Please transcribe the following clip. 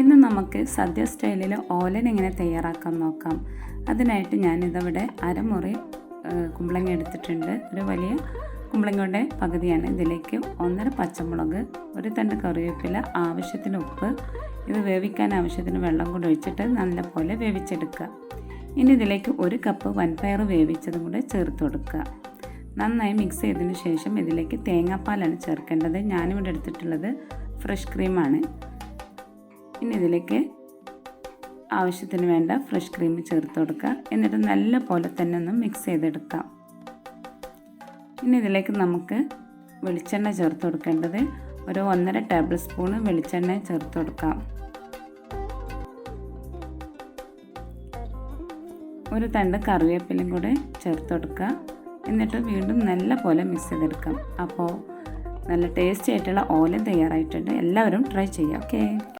ഇന്ന് നമുക്ക് സദ്യ സ്റ്റൈലിൽ ഓലൻ എങ്ങനെ തയ്യാറാക്കാൻ നോക്കാം. അതിനായിട്ട് ഞാനിതവിടെ അരമുറി കുമ്പളങ്ങ എടുത്തിട്ടുണ്ട്. ഒരു വലിയ കുമ്പളങ്ങയുടെ പകുതിയാണ് ഇതിലേക്ക് ഒന്നര പച്ചമുളക് ഒരു തണ്ട് കറിവേപ്പില ആവശ്യത്തിന് ഉപ്പ് ഇത് വേവിക്കാൻ ആവശ്യത്തിന് വെള്ളം കൂടെ ഒഴിച്ചിട്ട് നല്ലപോലെ വേവിച്ചെടുക്കുക. ഇനി ഇതിലേക്ക് ഒരു കപ്പ് വൻപയർ വേവിച്ചതും കൂടെ ചേർത്ത് കൊടുക്കുക. നന്നായി മിക്സ് ചെയ്തതിന് ശേഷം ഇതിലേക്ക് തേങ്ങാപ്പാലാണ് ചേർക്കേണ്ടത്. ഞാനിവിടെ എടുത്തിട്ടുള്ളത് ഫ്രഷ് ക്രീമാണ്. ഇനി ഇതിലേക്ക് ആവശ്യത്തിന് വേണ്ട ഫ്രഷ് ക്രീം ചേർത്ത് കൊടുക്കുക. എന്നിട്ട് നല്ല പോലെ തന്നെ ഒന്ന് മിക്സ് ചെയ്തെടുക്കാം. ഇനി ഇതിലേക്ക് നമുക്ക് വെളിച്ചെണ്ണ ചേർത്ത് കൊടുക്കേണ്ടത് ഒരു ഒന്നര ടേബിൾ സ്പൂണ് വെളിച്ചെണ്ണ ചേർത്ത് കൊടുക്കാം. ഒരു തണ്ട് കറിവേപ്പിലയും കൂടെ ചേർത്ത് കൊടുക്കുക. എന്നിട്ട് വീണ്ടും നല്ല പോലെ മിക്സ് ചെയ്തെടുക്കാം. അപ്പോൾ നല്ല ടേസ്റ്റി ആയിട്ടുള്ള ഓലൻ തയ്യാറായിട്ടുണ്ട്. എല്ലാവരും ട്രൈ ചെയ്യുക. ഓക്കേ